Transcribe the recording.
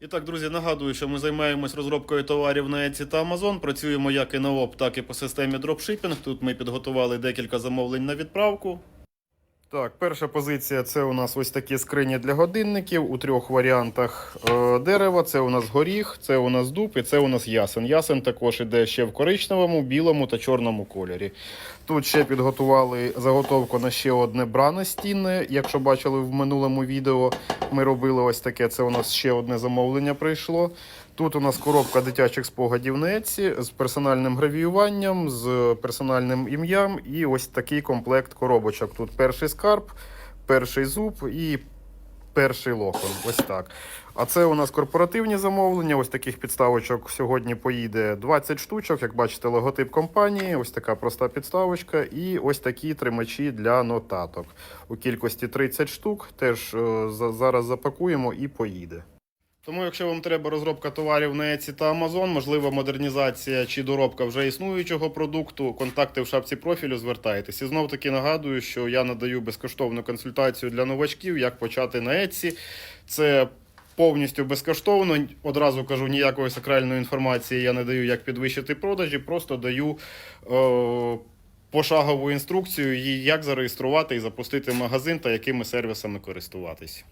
І так, друзі, нагадую, що ми займаємось розробкою товарів на Etsy та Amazon. Працюємо як і на ОП, так і по системі дропшипінг. Тут ми підготували декілька замовлень на відправку. Так, перша позиція це у нас ось такі скрині для годинників у трьох варіантах е, дерева. Це у нас горіх, це у нас дуб і це у нас ясен. Ясен також іде ще в коричневому, білому та чорному кольорі. Тут ще підготували заготовку на ще одне бра настінне. Якщо бачили в минулому відео, ми робили ось таке. Це у нас ще одне замовлення прийшло. Тут у нас коробка дитячих спогадів Etsy з персональним гравіюванням, з персональним ім'ям і ось такий комплект коробочок. Тут перший скарб, перший зуб і перший локон. Ось так. А це у нас корпоративні замовлення. Ось таких підставочок сьогодні поїде 20 штучок. Як бачите, логотип компанії, ось така проста підставочка, і ось такі тримачі для нотаток. У кількості 30 штук. Теж е, зараз запакуємо і поїде. Тому, якщо вам треба розробка товарів на Etsy та Amazon, можливо, модернізація чи доробка вже існуючого продукту, контакти в шапці профілю звертайтесь. І знов таки нагадую, що я надаю безкоштовну консультацію для новачків, як почати на Etsy. Це повністю безкоштовно. Одразу кажу, ніякої сакральної інформації я не даю, як підвищити продажі, просто даю. Е- Пошагову інструкцію, як зареєструвати і запустити магазин та якими сервісами користуватись.